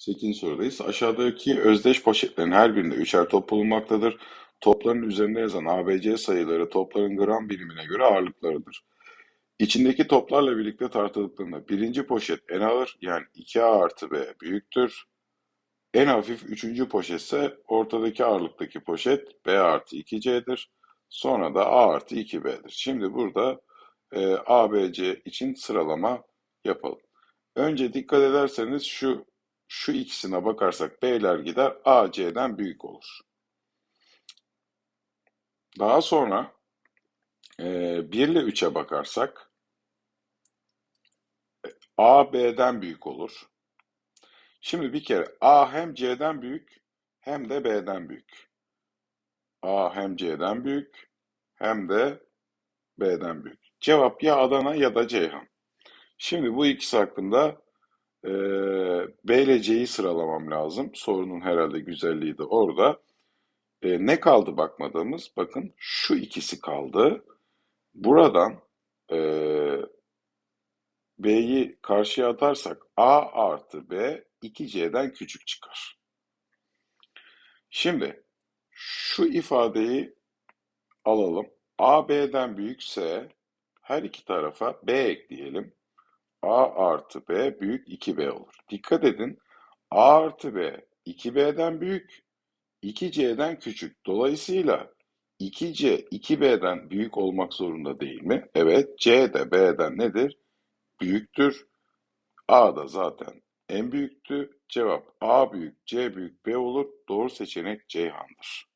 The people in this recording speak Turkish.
8. sorudayız. Aşağıdaki özdeş poşetlerin her birinde üçer top bulunmaktadır. Topların üzerinde yazan ABC sayıları topların gram birimine göre ağırlıklarıdır. İçindeki toplarla birlikte tartıldıklarında birinci poşet en ağır yani 2A artı B büyüktür. En hafif üçüncü poşet ise ortadaki ağırlıktaki poşet B artı 2C'dir. Sonra da A artı 2B'dir. Şimdi burada e, ABC için sıralama yapalım. Önce dikkat ederseniz şu şu ikisine bakarsak B'ler gider A C'den büyük olur. Daha sonra e, 1 ile 3'e bakarsak A B'den büyük olur. Şimdi bir kere A hem C'den büyük hem de B'den büyük. A hem C'den büyük hem de B'den büyük. Cevap ya Adana ya da Ceyhan. Şimdi bu ikisi hakkında e, B ile C'yi sıralamam lazım. Sorunun herhalde güzelliği de orada. E, ne kaldı bakmadığımız? Bakın şu ikisi kaldı. Buradan e, B'yi karşıya atarsak A artı B 2C'den küçük çıkar. Şimdi şu ifadeyi alalım. A B'den büyükse her iki tarafa B ekleyelim. A artı B büyük 2B olur. Dikkat edin. A artı B 2B'den büyük, 2C'den küçük. Dolayısıyla 2C 2B'den büyük olmak zorunda değil mi? Evet. C de B'den nedir? Büyüktür. A da zaten en büyüktü. Cevap A büyük, C büyük, B olur. Doğru seçenek Ceyhan'dır.